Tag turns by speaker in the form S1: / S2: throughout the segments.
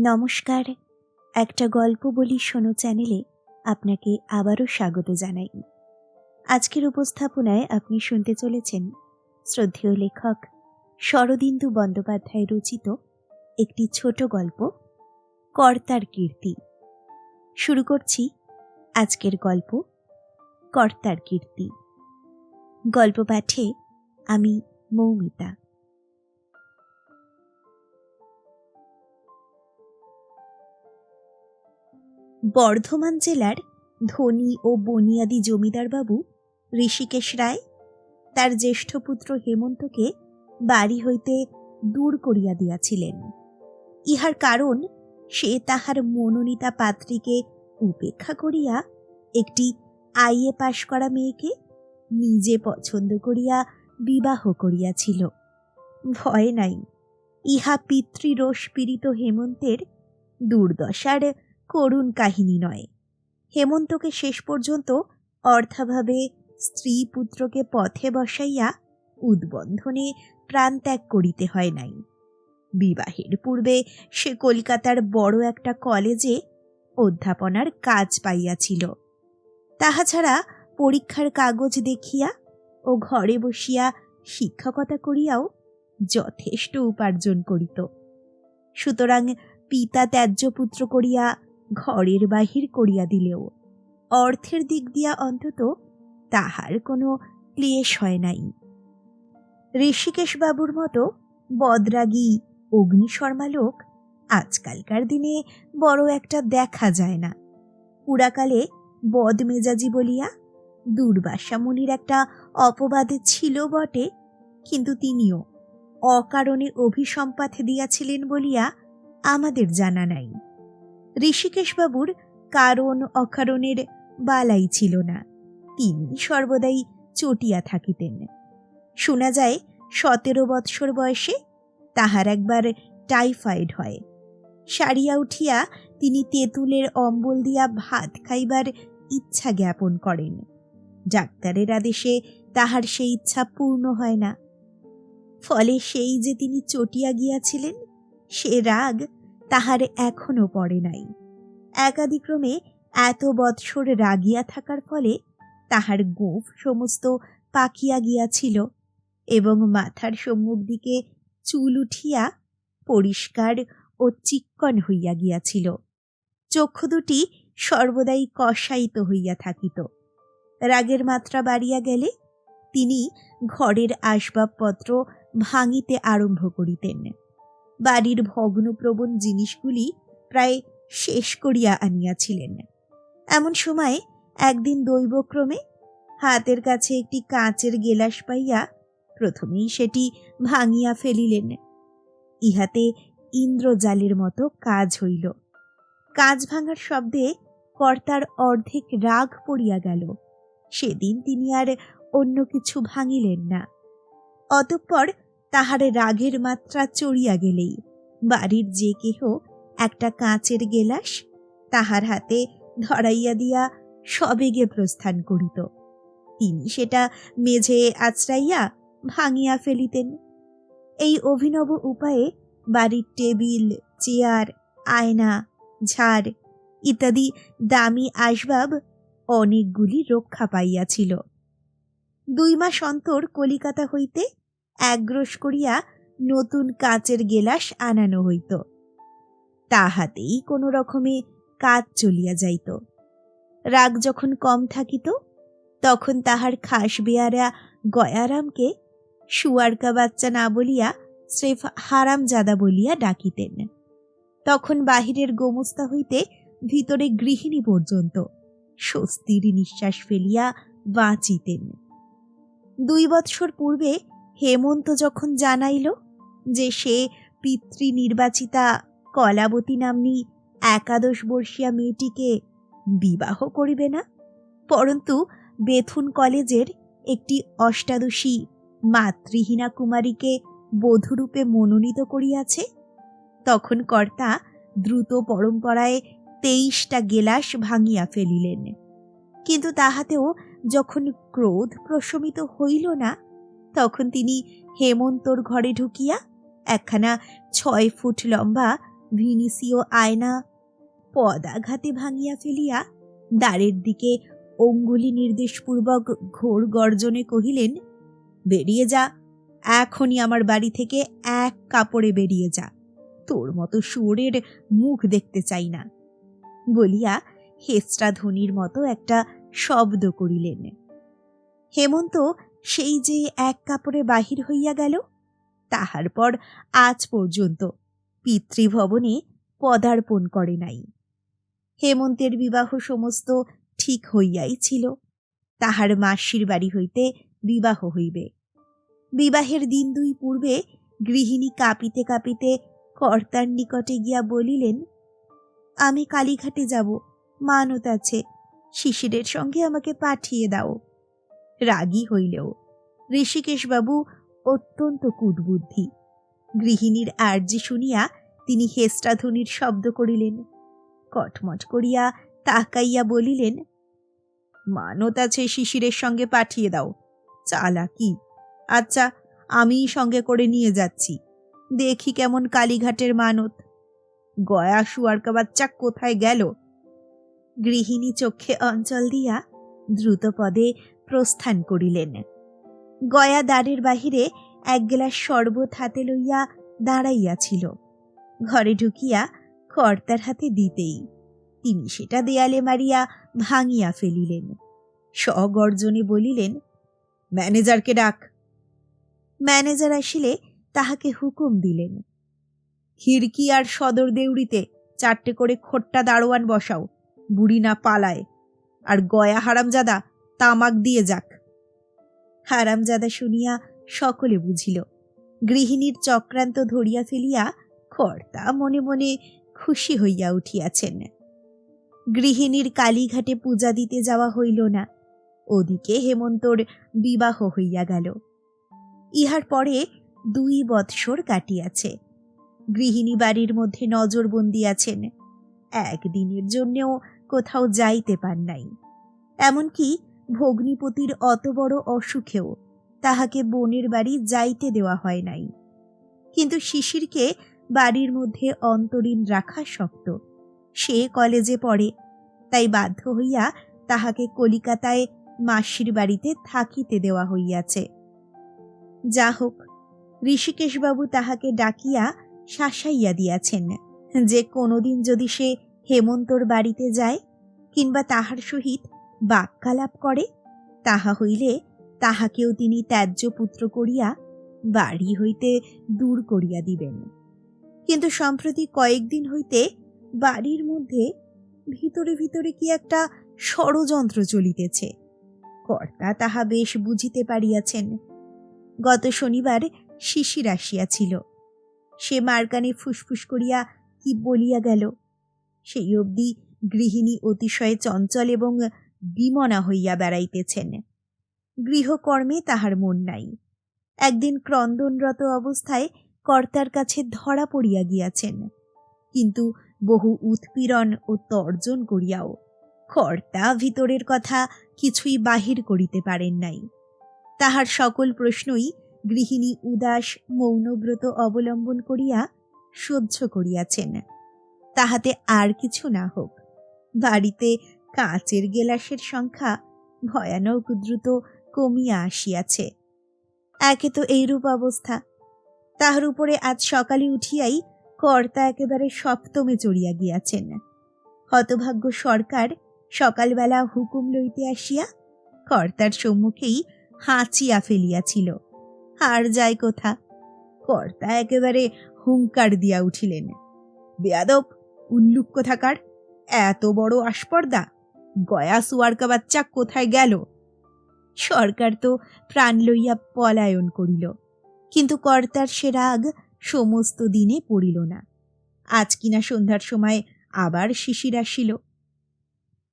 S1: নমস্কার। একটা গল্প বলি শোনো চ্যানেলে আপনাকে আবারও স্বাগত জানাই। আজকের উপস্থাপনায় আপনি শুনতে চলেছেন শ্রদ্ধেয় লেখক শরদিন্দু বন্দ্যোপাধ্যায় রচিত একটি ছোট গল্প, কর্তার কীর্তি। শুরু করছি আজকের গল্প, কর্তার কীর্তি। গল্প পাঠে আমি মৌমিতা। বর্ধমান জেলার ধনী ও বনিয়াদি জমিদারবাবু ঋষিকেশ রায়, তার জ্যেষ্ঠ পুত্র হেমন্তকে বাড়ি হইতে দূর করিয়া দিয়াছিলেন। ইহার কারণ সে তাহার মনোনীতা পাত্রীকে উপেক্ষা করিয়া একটি আইএ পাশ করা মেয়েকে নিজে পছন্দ করিয়া বিবাহ করিয়াছিল। ভয় নাই। ইহা পিতৃরোষ পীড়িত হেমন্তের দুর্দশার করুণ কাহিনী নয়। হেমন্তকে শেষ পর্যন্ত অর্থাভাবে স্ত্রী পুত্রকে পথে বসাইয়া উদ্বন্ধনে প্রাণত্যাগ করিতে হয় নাই। বিবাহের পূর্বে সে কলকাতার বড় একটা কলেজে অধ্যাপনার কাজ পাইয়াছিল। তাহা ছাড়া পরীক্ষার কাগজ দেখিয়া ও ঘরে বসিয়া শিক্ষকতা করিয়াও যথেষ্ট উপার্জন করিত। সুতরাং পিতা ত্যায্য পুত্র করিয়া ঘরের বাহির করিয়া দিলেও, অর্থের দিক দিয়া অন্তত তাহার কোনো ক্লেশ হয় নাই। ঋষিকেশ বাবুর মতো বদরাগী, অগ্নিশর্মা লোক আজকালকার দিনে বড় একটা দেখা যায় না। পুরাকালে বদমেজাজি বলিয়া দুর্বাসা মুনির একটা অপবাদে ছিল বটে, কিন্তু তিনিও অকারণে অভিসম্পাত দিয়াছিলেন বলিয়া আমাদের জানা নাই। ঋষিকেশবাবুর কারণ অকারণের বালাই ছিল না। তিনি সর্বদাই চটিয়া থাকিতেন। শোনা যায়, সতেরো বৎসর বয়সে তাহার একবার টাইফয়েড হয়। সারিয়া উঠিয়া তিনি তেঁতুলের অম্বল দিয়া ভাত খাইবার ইচ্ছা জ্ঞাপন করেন। ডাক্তারের আদেশে তাহার সেই ইচ্ছা পূর্ণ হয় না। ফলে সেই যে তিনি চটিয়া গিয়াছিলেন, সে রাগ তাহার এখনও পড়ে নাই। একাদিক্রমে এত বৎসর রাগিয়া থাকার ফলে তাহার গোফ সমস্ত পাকিয়া গিয়াছিল এবং মাথার সম্মুখ দিকে চুল উঠিয়া পরিষ্কার ও চিক্কন হইয়া গিয়াছিল। চক্ষু দুটি সর্বদাই কষায়িত হইয়া থাকিত। রাগের মাত্রা বাড়িয়া গেলে তিনি ঘরের আসবাবপত্র ভাঙিতে আরম্ভ করিতেন। বাড়ির ভগ্নপ্রবণ জিনিসগুলি প্রায় শেষ করিয়া আনিয়াছিলেন। এমন সময় একদিন দৈবক্রমে হাতের কাছে একটি কাঁচের গেলাস পাইয়া প্রথমেই সেটি ভাঙিয়া ফেলিলেন। ইহাতে ইন্দ্রজালের মতো কাজ হইল। কাজ ভাঙার শব্দে কর্তার অর্ধেক রাগ পড়িয়া গেল। সেদিন তিনি আর অন্য কিছু ভাঙিলেন না। অতঃপর তাহার রাগের মাত্রা চড়িয়া গেলেই। বাড়ির যে কেহ একটা কাঁচের গেলাস, তাহার হাতে ধরাইয়া দিয়া সবেগে প্রস্থান করিত। তিনি সেটা মেঝে আছড়াইয়া ভাঙিয়া ফেলিতেন। এই অভিনব উপায়ে বাড়ির টেবিল, চেয়ার, আয়না, ঝাড় ইত্যাদি দামি আসবাব অনেকগুলি রক্ষা পাইয়াছিল। দুই মাস অন্তর কলিকাতা হইতে একগ্রস করিয়া নতুন কাচের গেলাস আনানো হইত। তাহাতেই কোনো রকমে কাজ চলিয়া যাইত। রাগ যখন কম থাকিত, তখন তাহার খাস বেয়ারা গয়ারামকে সুয়ারকা বাচ্চা না বলিয়া স্রেফ হারামজাদা বলিয়া ডাকিতেন। তখন বাহিরের গোমস্তা হইতে ভিতরে গৃহিণী পর্যন্ত স্বস্তির নিঃশ্বাস ফেলিয়া বাঁচিতেন। দুই বৎসর পূর্বে হেমন্ত যখন জানাইল যে সে পিতৃ নির্বাচিতা কলাবতী নাম্নী একাদশ বর্ষীয়া মেয়েটিকে বিবাহ করিবে না, পরন্তু বেথুন কলেজের একটি অষ্টাদশী মাতৃহীনা কুমারীকে বধূরূপে মনোনীত করিয়াছে, তখন কর্তা দ্রুত পরম্পরায় তেইশটা গেলাস ভাঙিয়া ফেলিলেন। কিন্তু তাহাতেও যখন ক্রোধ প্রশমিত হইল না তখন তিনি হেমন্তর ঘরে ঢুকিয়া একখানা ছয় ফুট লম্বা ভিনিসিও আয়না পদাঘাতে ভাঙিয়া ফেলিয়া দ্বারের দিকে অঙ্গুলি নির্দেশপূর্বক ঘোর গর্জনে কহিলেন, বেরিয়ে যা, এখনই আমার বাড়ি থেকে এক কাপড়ে বেরিয়ে যা, তোর মতো শুয়োরের মুখ দেখতে চাই না। বলিয়া হেস্টা ধ্বনির মতো একটা শব্দ করিলেন। হেমন্ত সেই যে এক কাপড়ে বাহির হইয়া গেল, তাহার পর আজ পর্যন্ত পিতৃভবনে পদার্পণ করে নাই। হেমন্তের বিবাহ সমস্ত ঠিক হইয়াই ছিল। তাহার মাসির বাড়ি হইতে বিবাহ হইবে। বিবাহের দিন দুই পূর্বে গৃহিণী কাঁপিতে কাঁপিতে কর্তার নিকটে গিয়া বলিলেন, আমি কালীঘাটে যাব, মানত আছে, শিশিরের সঙ্গে আমাকে পাঠিয়ে দাও। রাগী হইলেও। ঋষিকেশবাবু অত্যন্ত কুটবুদ্ধি। গৃহিণীর আর্জি শুনিয়া তিনি হেস্টাধ্বনির শব্দ করিলেন। কটমট করিয়া তাকাইয়া বলিলেন, মানত আছে শিশিরের সঙ্গে পাঠিয়ে দাও। চালাকি। আচ্ছা আমিই সঙ্গে করে নিয়ে যাচ্ছি। দেখি কেমন কালীঘাটের মানত। গয়া শুয়ারকা বাচ্চা কোথায় গেল? গৃহিণী চক্ষে অঞ্চল দিয়া দ্রুত পদে প্রস্থান করিলেন। গয়া দ্বারের বাহিরে এক গ্লাস শরবত হাতে লইয়া দাঁড়াইয়াছিল। ঘরে ঢুকিয়া কর্তার হাতে দিতেই তিনি সেটা দেয়ালে মারিয়া ভাঙিয়া ফেলিলেন। স্বগর্জনে বলিলেন, ম্যানেজারকে ডাক। ম্যানেজার আসিলে তাহাকে হুকুম দিলেন, খিড়কি আর সদর দেউড়িতে চারটে করে খোট্টা দারোয়ান বসাও, বুড়ি না পালায়। আর গয়া হারামজাদা তামাক দিয়ে যাক। হারামজাদা শুনিয়া সকলে বুঝিল, গৃহিণীর চক্রান্ত ধরিয়া ফেলিয়া কর্তা মনে মনে খুশি হইয়া উঠিয়াছেন। গৃহিণীর কালীঘাটে পূজা দিতে যাওয়া হইল না, ওদিকে হেমন্তর বিবাহ হইয়া গেল। ইহার পরে দুই বৎসর কাটিয়াছে, গৃহিণী বাড়ির মধ্যে নজরবন্দি আছেন, একদিনের জন্যেও কোথাও যাইতে পার নাই। এমনকি ভগ্নিপতির অত বড় অসুখেও তাহাকে বোনের বাড়ি যাইতে দেওয়া হয় নাই। কিন্তু শিশিরকে বাড়ির মধ্যে অন্তরীণ রাখা শক্ত। সে কলেজে পড়ে, তাই বাধ্য হইয়া তাহাকে কলিকাতায় মাসির বাড়িতে থাকিতে দেওয়া হইয়াছে। যা হোক ঋষিকেশবাবু তাহাকে ডাকিয়া শাসাইয়া দিয়াছেন, যে কোনোদিন যদি সে হেমন্তর বাড়িতে যায় কিংবা তাহার সহিত বাক্যালাপ করে, তাহা হইলে তাহাকেও তিনি ত্যায্য পুত্র করিয়া বাড়ি হইতে দূর করিয়া দিবেন। কিন্তু সম্প্রতি কয়েকদিন হইতে বাড়ির মধ্যে ভিতরে ভিতরে কি একটা ষড়যন্ত্র চলিতেছে। কর্তা তাহা বেশ বুঝিতে পারিয়াছেন। গত শনিবার শিশির আসিয়াছিল। সে মার্কানে ফুসফুস করিয়া কি বলিয়া গেল? সেই অবধি গৃহিণী অতিশয় চঞ্চল এবং বিমনা হইয়া বেড়াইতেছেন। গৃহকর্মে তাহার মন নাই। একদিন ক্রন্দনরত অবস্থায় কর্তার কাছে ধরা পড়িয়া গিয়াছেন। কিন্তু বহু উৎপীড়ন ও তর্জন করিয়াও কর্তা ভিতরের কথা কিছুই বাহির করিতে পারেন নাই। তাহার সকল প্রশ্নই গৃহিণী উদাস, মৌনব্রত অবলম্বন করিয়া সহ্য করিয়াছেন। তাহাতে আর কিছু না হোক। বাড়িতে কাঁচের গেলাসের সংখ্যা ভয়ানক দ্রুত কমিয়া আসিয়াছে। একে তো এইরূপ অবস্থা। তাহার উপরে আজ সকালে উঠিয়াই কর্তা একেবারে সপ্তমে চড়িয়া গিয়াছেন। হতভাগ্য সরকার সকালবেলা হুকুম লইতে আসিয়া কর্তার সম্মুখেই হাঁচিয়া ফেলিয়াছিল। আর যায় কোথা, কর্তা একেবারে হুঙ্কার দিয়া উঠিলেন, বেয়াদব উল্লুক কোথাকার এত বড় আস্পর্দা গয়া সুয়ারকা বাচ্চা কোথায় গেল? সরকার তো প্রাণ লইয়া পলায়ন করিল, কিন্তু কর্তার সে রাগ সমস্ত দিনে পড়িল না। আজ কিনা সন্ধ্যার সময় আবার শিশির আসিল।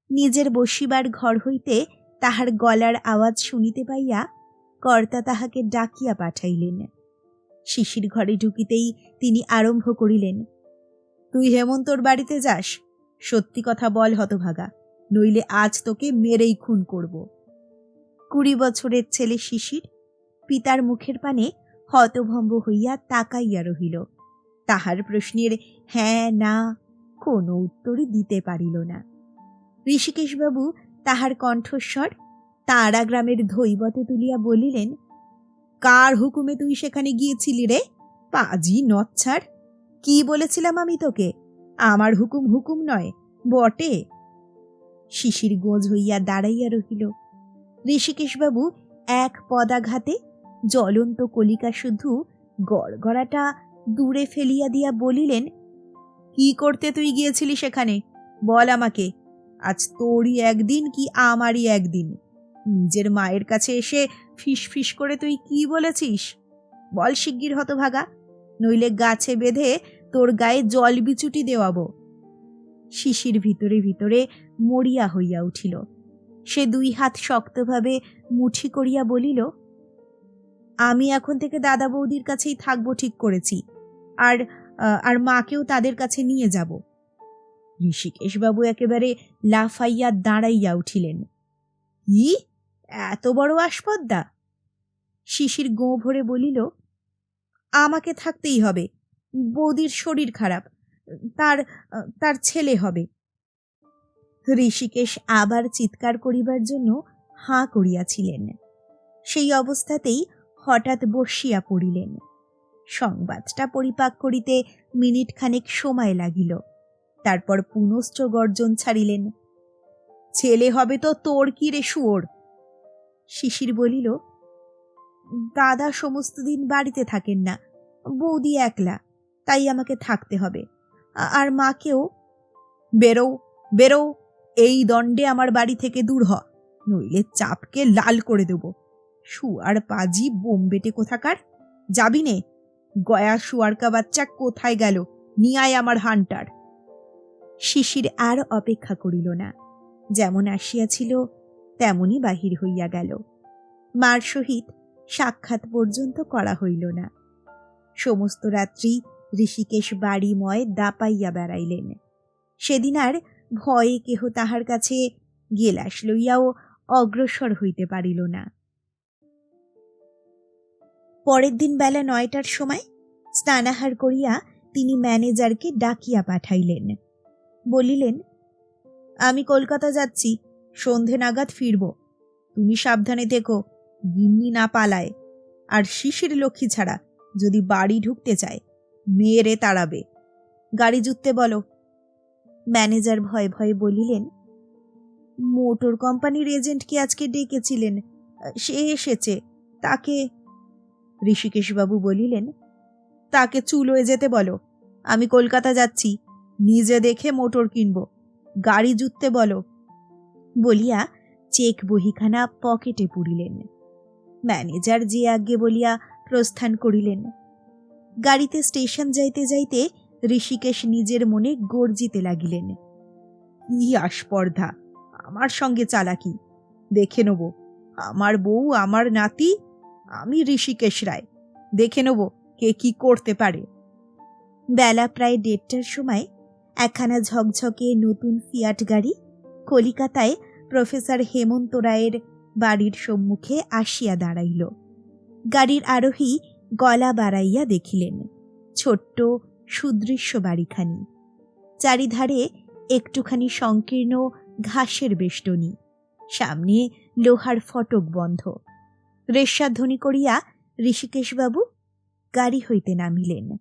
S1: নিজের বসিবার ঘর হইতে তাহার গলার আওয়াজ শুনিতে পাইয়া কর্তা তাহাকে ডাকিয়া পাঠাইলেন। শিশির ঘরে ঢুকিতেই তিনি আরম্ভ করিলেন, তুই হেমন্তর বাড়িতে যাস, সত্যি কথা বল হতভাগা। নইলে আজ তোকে মেরেই খুন করব। কুড়ি বছরের ছেলে শিশির পিতার মুখের পানে হতভম্ব হইয়া তাকাইয়া রহিল। তাহার প্রশ্নের হ্যাঁ না কোনো উত্তরই দিতে পারিল না। ঋষিকেশবাবু তাহার কণ্ঠস্বর তারা গ্রামের ধৈবতে তুলিয়া বলিলেন, কার হুকুমে তুই সেখানে গিয়েছিলি রে? পাজি নচ্ছার। কি বলেছিলাম আমি তোকে? আমার হুকুম হুকুম নয়, বটে। শিশির গোজ হইয়া দাঁড়াইয়া রহিল। ঋষিকেশবাবু এক পদাঘাতে জ্বলন্ত কলিকা শুধু গড়গড়াটা দূরে ফেলিয়া দিয়া বলিলেন, কি করতে তুই গিয়েছিলি সেখানে? বল আমাকে। আজ তোরই একদিন কি আমারই একদিন? নিজের মায়ের কাছে এসে ফিস ফিস করে তুই কি বলেছিস? বল শিগগির হতভাগা। নইলে গাছে বেঁধে তোর গায়ে জল বিচুটি দেওয়াবো। শিশির ভিতরে ভিতরে মরিয়া হইয়া উঠিল। সে দুই হাত শক্তভাবে মুঠি করিয়া বলিল, আমি এখন থেকে দাদা বৌদির কাছেই থাকব, ঠিক করেছি। আর আর মাকেও তাদের কাছে নিয়ে যাব। ঋষিকেশবাবু একেবারে লাফাইয়া দাঁড়াইয়া উঠিলেন। ই, এত বড় আসপদ্দা? শিশির গোঁ ভরে বলিল, আমাকে থাকতেই হবে। বৌদির শরীর খারাপ। তার তার ছেলে হবে। ঋষিকেশ আবার চিৎকার করিবার জন্য হাঁ করিয়াছিলেন। সেই অবস্থাতেই হঠাৎ বসিয়া পড়িলেন। সংবাদটা পরিপাক করিতে মিনিট খানেক সময় লাগিল। তারপর পুনশ্চ গর্জন ছাড়িলেন, ছেলে হবে তো তোর কি রে শুয়োর? শিশির বলিল, দাদা সমস্ত দিন বাড়িতে থাকেন না, বৌদি একলা, তাই আমাকে থাকতে হবে। আর মাকেও বেরো বেরো, এই দণ্ডে আমার বাড়ি থেকে দূর হ, নইলে চাপকে লাল করে দেব। শুয়ার পাজি বোমবেটে কোথাকার? যাবি নে, গয়া শুয়ারকা বাচ্চা কোথায় গেল? নিয়ায় আমার হান্টার। শিশির আর অপেক্ষা করিল না, যেমন আসিয়াছিল, তেমনই বাহির হইয়া গেল। মার সহিত সাক্ষাৎ পর্যন্ত করা হইল না। সমস্ত রাত্রি ঋষিকেশ বাড়িময় দাপাইয়া বেড়াইলেন। সেদিন আর ভয়ে কেহ তাহার কাছে গেলাস লইয়াও অগ্রসর হইতে পারিল না। পরের দিন বেলা নয়টার সময় স্নানাহার করিয়া তিনি ম্যানেজারকে ডাকিয়া পাঠাইলেন। বলিলেন, আমি কলকাতা যাচ্ছি, সন্ধে নাগাদ ফিরব। তুমি সাবধানে দেখো গিন্নি না পালায়। আর শিশির লক্ষ্মী ছাড়া যদি বাড়ি ঢুকতে চায় মেয়েরে তাড়াবে। গাড়ি জুততে বলো। ম্যানেজার ভয়ে ভয়ে বলিলেন, মোটর কোম্পানির এজেন্টকে আজকে ডেকেছিলেন? সে এসেছে। তাকে ঋষিকেশবাবু বলিলেন, তাকে চুলোয় যেতে বলো। আমি কলকাতা যাচ্ছি। নিজে দেখে মোটর কিনব। গাড়ি জুততে বলো বলিয়া চেক বহিখানা পকেটে পুরিলেন। ম্যানেজার যে আজ্ঞে বলিয়া প্রস্থান করিলেন। গাড়িতে স্টেশন যাইতে যাইতে ঋষিকেশ নিজের মনে গর্জিতে লাগিলেন। কি আস্পর্ধা! আমার সঙ্গে চালাকি। দেখে নেব। আমার বউ, আমার নাতি, আমি ঋষিকেশ রায়। দেখে নেব কে কি করতে পারে। বেলা প্রায় দেড়টার সময় একখানা ঝকঝকে নতুন ফিয়াট গাড়ি কলিকাতায় প্রফেসর হেমন্ত রায়ের বাড়ির সম্মুখে আসিয়া দাঁড়াইল। গাড়ির আরোহী গলা বাড়াইয়া দেখিলেন, ছোট্ট সুদৃশ্য বাড়িখানি। চারিধারে একটুখানি সংকীর্ণ ঘাসের বেষ্টনী, সামনে লোহার ফটক বন্ধ। রেশাধ্বনি করিয়া, ঋষিকেশবাবু, গাড়ি হইতে নামিলেন।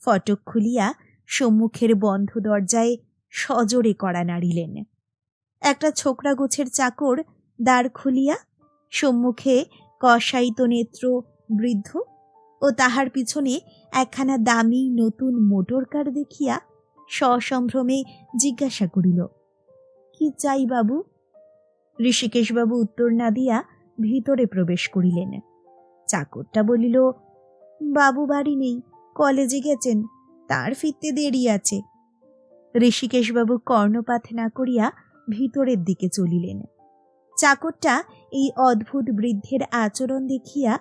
S1: ফটক খুলিয়া সম্মুখের বন্ধ দরজায় সজোরে কড়া নাড়িলেন। একটা ছোকরা গোছের চাকর দ্বার খুলিয়া সম্মুখে কষায়িত নেত্র বৃদ্ধ ও তাহার পিছনে একখানা দামি নতুন মোটর কার দেখিয়া সসম্ভ্রমে জিজ্ঞাসা করিল, কি চাই বাবু? ঋষিকেশবাবু উত্তর না দিয়া ভিতরে প্রবেশ করিলেন। চাকরটা বলিল, বাবু বাড়ি নেই, কলেজে গেছেন, তার ফিরতে দেরি আছে। ঋষিকেশবাবু কর্ণপাত না করিয়া ভিতরের দিকে চলিলেন। চাকরটা এই অদ্ভুত বৃদ্ধের আচরণ দেখিয়া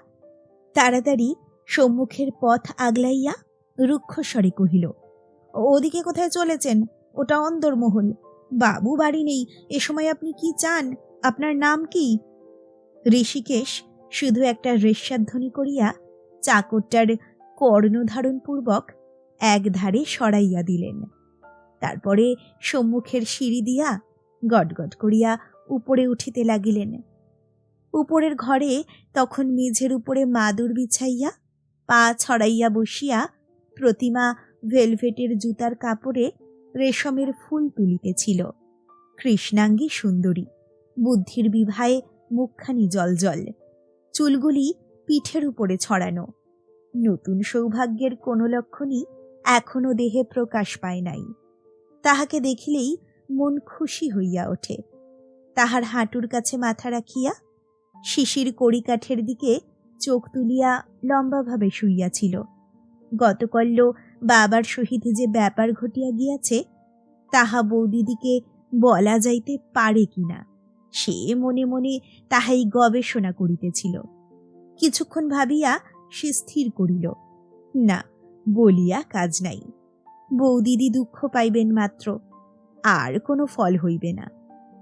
S1: তাড়াতাড়ি সম্মুখের পথ আগলাইয়া রুক্ষস্বরে কহিল, ওদিকে কোথায় চলেছেন? ওটা অন্দরমহল। বাবু বাড়ি নেই। এ সময় আপনি কি চান? আপনার নাম কি? ঋষিকেশ শুধু একটা রেশ্বাধ্বনি করিয়া চাকরটার কর্ণধারণপূর্বক এক ধারে সরাইয়া দিলেন। তারপরে সম্মুখের সিঁড়ি দিয়া গটগট করিয়া উপরে উঠিতে লাগিলেন। উপরের ঘরে তখন মেঝের উপরে মাদুর বিছাইয়া পা ছড়াইয়া বসিয়া প্রতিমা ভেলভেটের জুতার কাপড়ে রেশমের ফুল তুলিতেছিল। কৃষ্ণাঙ্গী সুন্দরী, বুদ্ধির বিভায়ে মুখখানি জলজল, চুলগুলি পিঠের উপরে ছড়ানো। নতুন সৌভাগ্যের কোনো লক্ষণই এখনও দেহে প্রকাশ পায় নাই। তাহাকে দেখিলেই মন খুশি হইয়া ওঠে। তাহার হাঁটুর কাছে মাথা রাখিয়া শিশির কড়িকাঠের দিকে চোখ তুলিয়া লম্বাভাবে শুইয়াছিল। গতকল্য বাবার সহিত যে ব্যাপার ঘটিয়া গিয়াছে, তাহা বৌদিদিকে বলা যাইতে পারে কিনা, সে মনে মনে তাহাই গবেষণা করিতেছিল। কিছুক্ষণ ভাবিয়া সে স্থির করিল, না, বলিয়া কাজ নাই। বৌদিদি দুঃখ পাইবেন মাত্র, আর কোনো ফল হইবে না।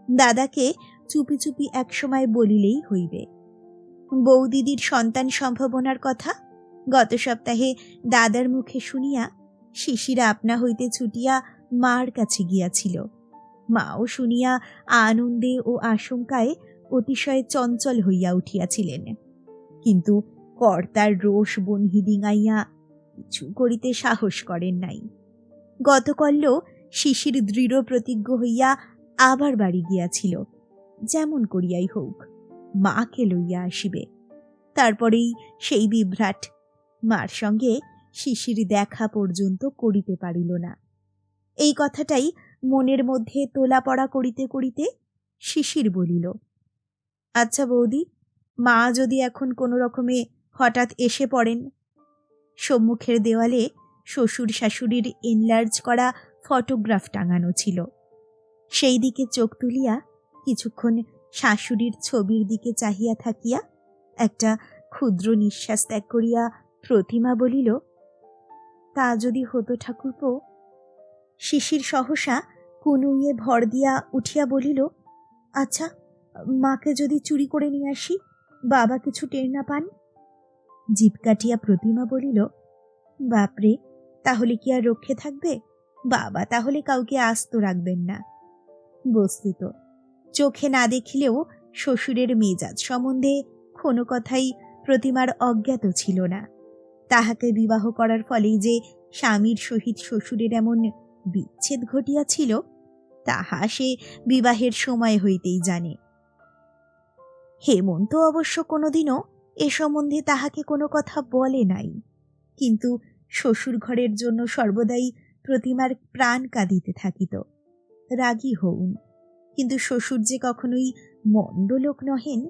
S1: দাদাকে চুপি চুপি একসময় বলিলেই হইবে। বৌদিদির সন্তান সম্ভাবনার কথা গত সপ্তাহে দাদার মুখে শুনিয়া শিশিরা আপনা হইতে ছুটিয়া মার কাছে গিয়াছিল। মাও শুনিয়া আনন্দে ও আশঙ্কায় অতিশয় চঞ্চল হইয়া উঠিয়াছিলেন। কিন্তু কর্তার রোষ বনহি ডিঙাইয়া কিছু করিতে সাহস করেন নাই। গতকল্য শিশির দৃঢ় প্রতিজ্ঞ হইয়া আবার বাড়ি গিয়াছিল। যেমন করিয়াই হোক। মাকে লইয়া আসিবে। তারপরেই সেই বিভ্রাট মার সঙ্গে শিশির দেখা পর্যন্ত করিতে পারিল না। এই কথাটাই মনের মধ্যে তোলা পড়া করিতে করিতে শিশির বলিল আচ্ছা বৌদি, মা যদি এখন কোনো রকমে হঠাৎ এসে পড়েন? সম্মুখের দেওয়ালে শ্বশুর শাশুড়ির এনলার্জ করা ফটোগ্রাফ টাঙানো ছিল। সেই দিকে চোখ তুলিয়া কিছুক্ষণ শাশুড়ির ছবির দিকে চাহিয়া থাকিয়া একটা ক্ষুদ্র নিঃশ্বাস ত্যাগ করিয়া প্রতিমা বলিল, তা যদি হতো ঠাকুরপো? শিশির সহসা কুনুইয়ে ভর দিয়া উঠিয়া বলিল আচ্ছা মাকে যদি চুরি করে নিয়ে আসি, বাবা কিছু টের না পান? জিপ কাটিয়া প্রতিমা বলিল, বাপরে, তাহলে কি আর রক্ষে থাকবে? বাবা তাহলে কাউকে আস্ত রাখবেন না। বস্তুত চোখে না দেখিলেও শ্বশুরের মেজাজ সম্বন্ধে কোনো কথাই প্রতিমার অজ্ঞাত ছিল না। তাহাকে বিবাহ করার ফলেই যে স্বামীর সহিত শ্বশুরের এমন বিচ্ছেদ ঘটিয়াছিল, তাহা সে বিবাহের সময় হইতেই জানে। হেমন্ত অবশ্য কোনোদিনও এ সম্বন্ধে তাহাকে কোনো কথা বলে নাই। কিন্তু শ্বশুর ঘরের জন্য সর্বদাই প্রতিমার প্রাণ কাঁদিতে থাকিত। রাগী হউন। কিন্তু শ্বশুর যে কখনোই মণ্ডলোক নহেন,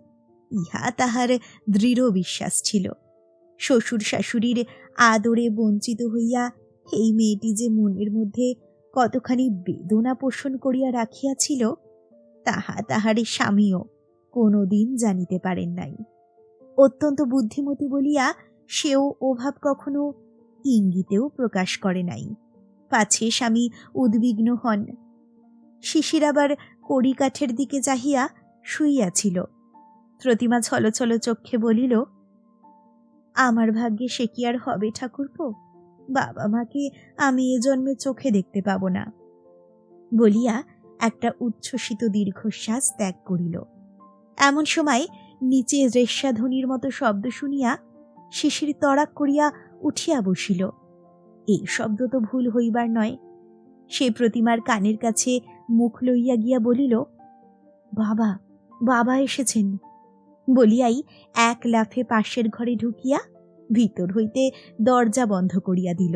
S1: ইহা তাহার দৃঢ় বিশ্বাস ছিল। শ্বশুর শাশুড়ির আদরে বঞ্চিত হইয়া এই মেয়েটি যে মনের মধ্যে কতখানি বেদনা পোষণ করিয়া রাখিয়াছিল, তাহা তাহার স্বামীও কোনোদিন জানিতে পারেন নাই। অত্যন্ত বুদ্ধিমতী বলিয়া সেও অভাব কখনো ইঙ্গিতেও প্রকাশ করে নাই। পাছে স্বামী উদ্বিগ্ন হন। শিশির আবার কড়িকাঠের দিকে চাহিয়া শুইয়াছিল। প্রতিমা ছলছল চক্ষে বলিল, আমার ভাগ্যে সে কি আর হবে ঠাকুরপো? বাবা মাকে আমি এ জন্মে চোখে দেখতে পাব না। বলিয়া একটা উচ্ছ্বসিত দীর্ঘশ্বাস ত্যাগ করিল। এমন সময় নিচে রেশাধ্বনির মতো শব্দ শুনিয়া শিশির তড়াক করিয়া উঠিয়া বসিল। এই শব্দ তো ভুল হইবার নয়। সে প্রতিমার কানের কাছে মুখ লইয়া গিয়া বলিল, বাবা বাবা এসেছেন। বলিয়াই এক লাফে পাশের ঘরে ঢুকিয়া ভিতর হইতে দরজা বন্ধ করিয়া দিল।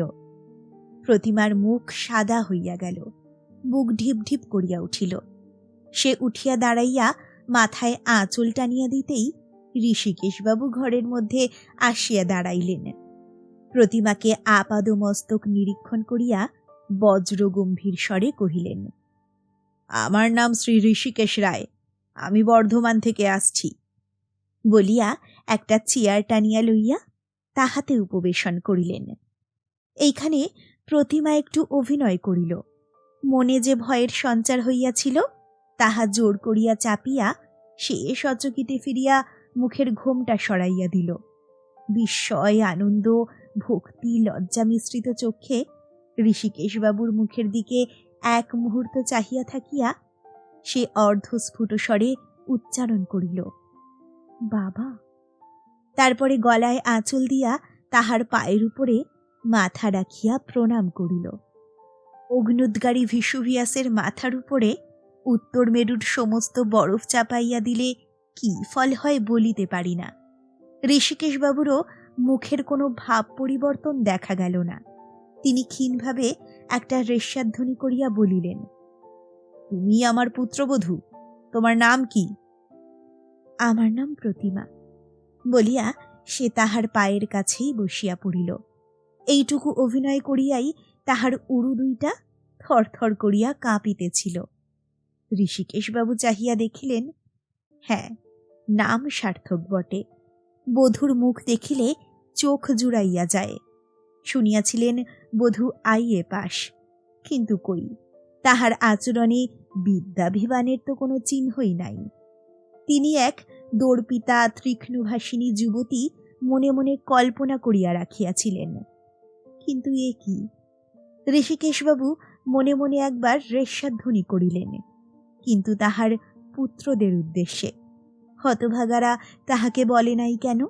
S1: প্রতিমার মুখ সাদা হইয়া গেল, বুক ঢিপ ঢিপ করিয়া উঠিল। সে উঠিয়া দাঁড়াইয়া মাথায় আঁচল টানিয়া দিতেই ঋষিকেশবাবু ঘরের মধ্যে আসিয়া দাঁড়াইলেন। প্রতিমাকে আপাদ মস্তক নিরীক্ষণ করিয়া বজ্র গম্ভীর স্বরে কহিলেন আমার নাম শ্রী ঋষিকেশ রায়। আমি বর্ধমান থেকে আসছি। বলিয়া একটা চেয়ার টানিয়া লইয়া তাহাতে উপবেশন করিলেন। এইখানে প্রতিমা একটু অভিনয় করিল। মনে যে ভয়ের সঞ্চার হইয়াছিল, তাহা জোর করিয়া চাপিয়া সে সচকিতে ফিরিয়া মুখের ঘোমটা সরাইয়া দিল। বিস্ময়, আনন্দ, ভক্তি, লজ্জা মিশ্রিত চক্ষে ঋষিকেশবাবুর মুখের দিকে এক মুহূর্ত চাহিয়া থাকিয়া সে অর্ধস্ফুট স্বরে উচ্চারণ করিল, বাবা! তারপরে গলায় আঁচল দিয়া তাহার পায়ের উপরে মাথা রাখিয়া প্রণাম করিল। অগ্নুদ্গারী ভিসুভিয়াসের মাথার উপরে উত্তর মেরুর সমস্ত বরফ চাপাইয়া দিলে কি ফল হয় বলিতে পারি না। ঋষিকেশবাবুরও মুখের কোনো ভাব পরিবর্তন দেখা গেল না। তিনি ক্ষীণভাবে একটা রেশ্যাধ্বনি করিয়া বলিলেন, তুমি আমার পুত্রবধূ, তোমার নাম কি? আমার নাম প্রতিমা, বলিয়া সে তাহার পায়ের কাছেই বসিয়া পড়িল। এইটুকু অভিনয় করিয়াই তাহার উড়ু দুইটা থরথর করিয়া কাঁপিতেছিল। ঋষিকেশবাবু চাহিয়া দেখিলেন হ্যাঁ নাম সার্থক বটে। বধুর মুখ দেখিলে চোখ জুড়াইয়া যায়। শুনিয়াছিলেন বধূ আইয়ে পাশ। কিন্তু কই, তাহার আচরণে বিদ্যাভিমানের তো কোনো চিহ্নই নাই। তিনি এক দর্পিতা তীক্ষ্ণভাষিনী যুবতী মনে মনে কল্পনা করিয়া রাখিয়াছিলেন। কিন্তু এ কি? ঋষিকেশবাবু মনে মনে একবার রেশাধ্বনি করিলেন। কিন্তু তাহার পুত্রদের উদ্দেশ্যে। হতভাগারা তাহাকে বলে নাই কেন?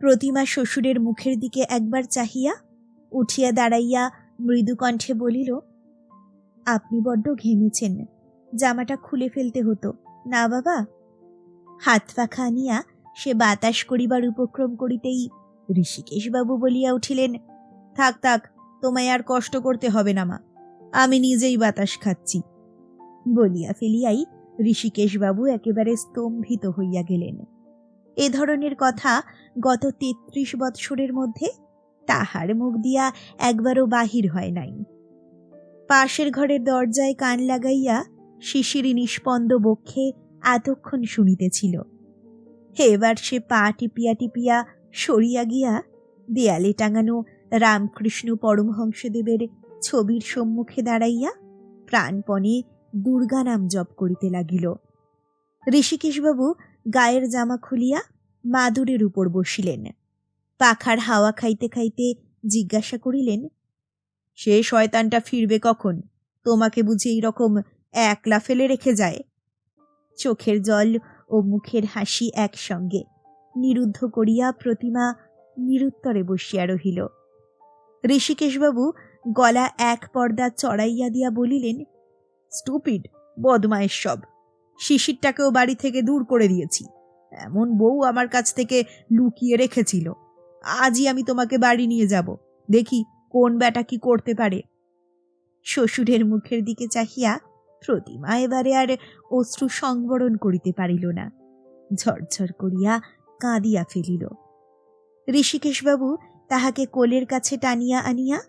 S1: প্রতিমা শ্বশুরের মুখের দিকে একবার চাহিয়া উঠিয়া দাঁড়াইয়া মৃদুকণ্ঠে বলিল, আপনি বড্ড ঘেমেছেন। জামাটা খুলে ফেলতে হতো। না বাবা। হাত পাখা আনিয়া সে বাতাস করিবার উপক্রম করিতেই ঋষিকেশবাবু বলিয়া উঠিলেন, থাক থাক, তোমায় আর কষ্ট করতে হবে না মা। আমি নিজেই বাতাস খাচ্ছি। বলিয়া ফেলিয়াই ঋষিকেশবাবু একেবারে স্তম্ভিত হইয়া গেলেন। এ ধরনের কথা গত তেত্রিশ বৎসরের মধ্যে তাহার মুখ দিয়া একবারও বাহির হয় নাই। পাশের ঘরের দরজায় কান লাগাইয়া শিশিরি নিষ্পন্দ বক্ষে এতক্ষণ শুনিতেছিল। এবার সে পা টিপিয়া টিপিয়া সরিয়া গিয়া দেয়ালে টাঙানো রামকৃষ্ণ পরমহংসদেবের ছবির সম্মুখে দাঁড়াইয়া প্রাণপণে দুর্গা নাম জপ করিতে লাগিল। ঋষিকেশবাবু গায়ের জামা খুলিয়া মাদুরের উপর বসিলেন। পাখার হাওয়া খাইতে খাইতে জিজ্ঞাসা করিলেন, সে শয়তানটা ফিরবে কখন? তোমাকে বুঝি এইরকম একলা ফেলে রেখে যায়? চোখের জল ও মুখের হাসি একসঙ্গে নিরুদ্ধ করিয়া প্রতিমা নিরুত্তরে বসিয়া রহিল। ঋষিকেশবাবু গলা এক পর্দা চড়াইয়া দিয়া বলিলেন, স্টুপিড, বদমায়ের সব। শিশিরটাকেও বাড়ি থেকে দূর করে দিয়েছি। এমন বউ আমার কাছ থেকে লুকিয়ে রেখেছিল। আজই আমি তোমাকে বাড়ি নিয়ে যাব। দেখি কোন ব্যাটা কি করতে পারে। শ্বশুরের মুখের দিকে চাহিয়া প্রতিমা এবারে আর অশ্রু সংবরণ করিতে পারিল না। ঝরঝর করিয়া কাঁদিয়া ফেলিল। ঋষিকেশবাবু তাহাকে কোলের কাছে টানিয়া আনিয়া,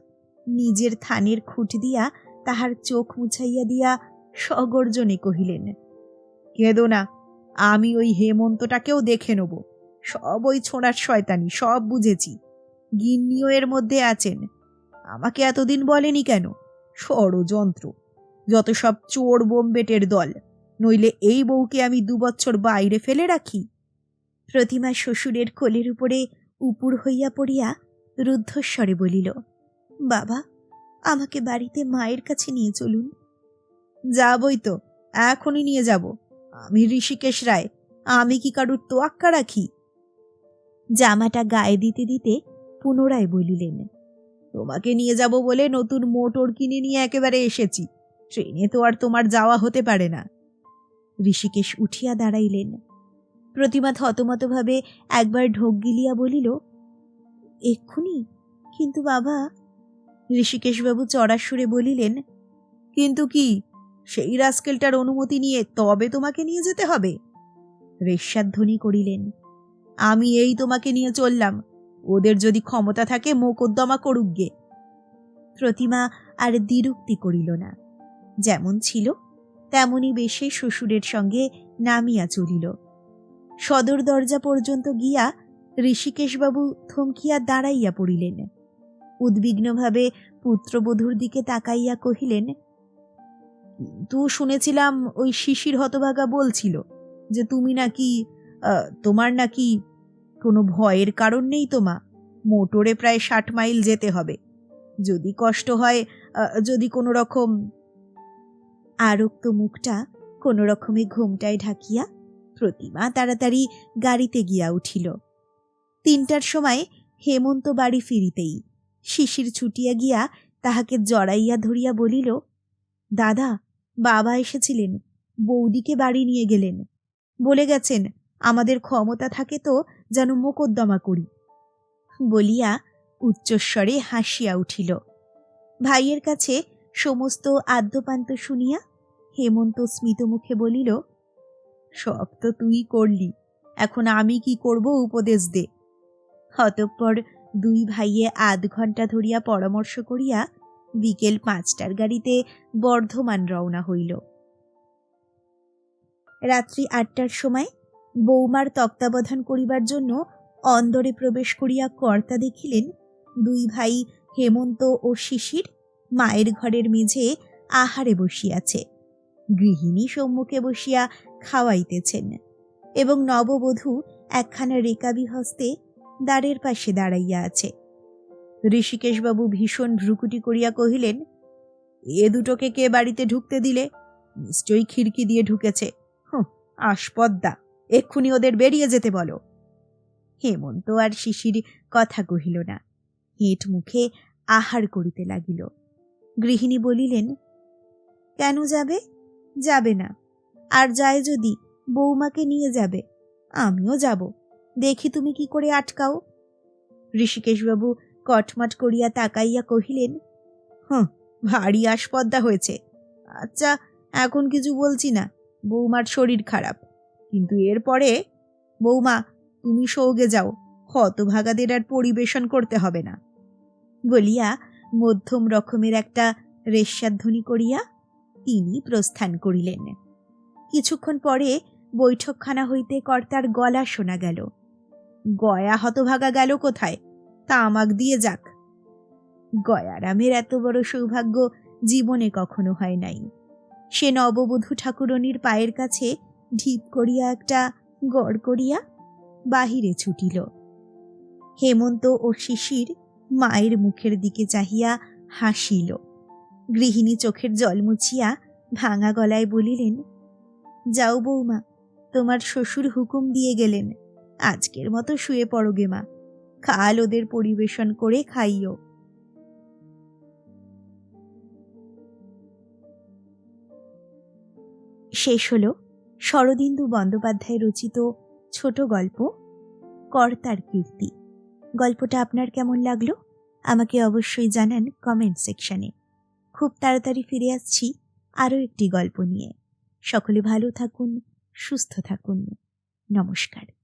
S1: নিজের থানের খুঁট দিয়া তাহার চোখ মুছাইয়া দিয়া সগর্জনে কহিলেন কেঁদো না, আমি ওই হেমন্তটাকেও দেখে নেব। সব ওই ছোঁড়ার শয়তানি, সব বুঝেছি। গিন্নিও এর মধ্যে আছেন। আমাকে এতদিন বলেনি কেন? ষড়যন্ত্র। যত সব চোর বোম্বেটের দল, নইলে এই বউকে আমি দু বছর বাইরে ফেলে রাখি। প্রতিমা শ্বশুরের কোলের উপরে উপুর হইয়া পড়িয়া রুদ্ধস্বরে বলিল, বাবা, আমাকে বাড়িতে মায়ের কাছে নিয়ে চলুন। যাবই তো, এখনই নিয়ে যাব। আমি ঋষিকেশ রায়। আমি কি কারুর তোয়াক্কা রাখি? জামাটা গায়ে দিতে দিতে পুনরায় বলিলেন, তোমাকে নিয়ে যাব বলে নতুন মোটর কিনে নিয়ে একেবারে এসেছি। ট্রেনে তো আর তোমার যাওয়া হতে পারে না। ঋষিকেশ উঠিয়া দাঁড়াইলেন। প্রতিমা থতমতভাবে একবার ঢোক গিলিয়া বলিল, এক্ষুনি, কিন্তু বাবা? ঋষিকেশবাবু চড়ার সুরে বলিলেন, কিন্তু কি? সেই রাস্কেলটার অনুমতি নিয়ে তবে তোমাকে নিয়ে যেতে হবে। রেশাধ্বনি করিলেন, আমি এই তোমাকে নিয়ে চললাম। ওদের যদি ক্ষমতা থাকে মোকদ্দমা করুক গে। প্রতিমা আর দ্বিরুক্তি করিল না। যেমন ছিল, তেমনি বেশে শ্বশুরের সঙ্গে নামিয়া চলিল। সদর দরজা পর্যন্ত গিয়া ঋষিকেশবাবু থমকিয়া দাঁড়াইয়া পড়িলেন। উদ্বিগ্নভাবে পুত্রবধূর দিকে তাকাইয়া কহিলেন কিন্তু শুনেছিলাম ওই শিশির হতভাগা বলছিল যে তুমি নাকি তোমার নাকি কোনো ভয়ের কারণ নেই তোমা মোটরে প্রায় ষাট মাইল যেতে হবে। যদি কষ্ট হয় যদি কোনো রকম আরক্ত মুখটা কোনো রকমে ঘুমটায় ঢাকিয়া প্রতিমা তাড়াতাড়ি গাড়িতে গিয়া উঠিল। তিনটার সময় হেমন্ত বাড়ি ফিরিতেই শিশির ছুটিয়া গিয়া তাহাকে জড়াইয়া ধরিয়া বলিল, দাদা বাবা এসেছিলেন, বৌদিকে বাড়ি নিয়ে গেলেন। বলে গেছেন, আমাদের ক্ষমতা থাকে তো যেন মোকদ্দমা করি। বলিয়া উচ্চস্বরে হাসিয়া উঠিল। ভাইয়ের কাছে সমস্ত আদ্যপান্ত শুনিয়া হেমন্ত স্মিত মুখে বলিল, সব তো তুই করলি, এখন আমি কি করব উপদেশ দে। অতঃপর দুই ভাইয়ে আধ ঘণ্টা ধরিয়া পরামর্শ করিয়া বিকেল পাঁচটার গাড়িতে বর্ধমান রওনা হইল। রাত্রি আটটার সময় বৌমার তত্ত্বাবধান করিবার জন্য অন্দরে প্রবেশ করিয়া কর্তা দেখিলেন দুই ভাই হেমন্ত ও শিশির মায়ের ঘরের মেঝে আহারে বসিয়াছে। গৃহিণী সম্মুখে বসিয়া খাওয়াইতেছেন এবং নববধূ একখানা রেকাবি হস্তে দ্বারের পাশে দাঁড়াইয়া আছে। ঋষিকেশবাবু ভীষণ ভ্রুকুটি করিয়া কহিলেন, এ দুটোকে কে বাড়িতে ঢুকতে দিলে? নিশ্চয়ই খিড়কি দিয়ে ঢুকেছে। হুঁ, আস্পদ্দা, এক্ষুনি ওদের বেরিয়ে যেতে বলো। হেমন্ত আর শিশির কথা কহিল না। হেঁট মুখে আহার করিতে লাগিল। গৃহিণী বলিলেন, কেন যাবে? যাবে না। আর যায় যদি বৌমাকে নিয়ে যাবে। আমিও যাব। দেখি তুমি কি করে আটকাও? ঋষিকেশবাবু কটমট করিয়া তাকাইয়া কহিলেন, হুঁ, ভারী আস্পদ্দা হয়েছে। আচ্ছা এখন কিছু বলছি না, বৌমার শরীর খারাপ। কিন্তু এরপরে বৌমা, তুমি সৌগে যাও হতভাগাদের আর পরিবেশন করতে হবে না। বলিয়া মধ্যম রকমের একটা রেশ্যাধ্বনি করিয়া তিনি প্রস্থান করিলেন। কিছুক্ষণ পরে বৈঠকখানা হইতে কর্তার গলা শোনা গেল। গয়া হতভাগা গেল কোথায়? তা আমাক দিয়ে যাক। গয়ারামের এত বড় সৌভাগ্য জীবনে কখনো হয় নাই। সে নববধূ ঠাকুরনির পায়ের কাছে ঢিপ করিয়া একটা গড় করিয়া বাহিরে ছুটিল। হেমন্ত ও শিশির মায়ের মুখের দিকে চাহিয়া হাসিল। গৃহিণী চোখের জল মুছিয়া ভাঙা গলায় বলিলেন, যাও বৌমা, তোমার শ্বশুর হুকুম দিয়ে গেলেন, আজকের মতো শুয়ে পড়ো গে মা। কাল ওদের পরিবেশন করে খাইও। শেষ হল শরদিন্দু বন্দ্যোপাধ্যায় রচিত ছোট গল্প, কর্তার কীর্তি। গল্পটা আপনার কেমন লাগল? আমাকে অবশ্যই জানান কমেন্ট সেকশনে খুব তাড়াতাড়ি ফিরে আসছি আরও একটি গল্প নিয়ে। সকলে ভালো থাকুন, সুস্থ থাকুন। নমস্কার।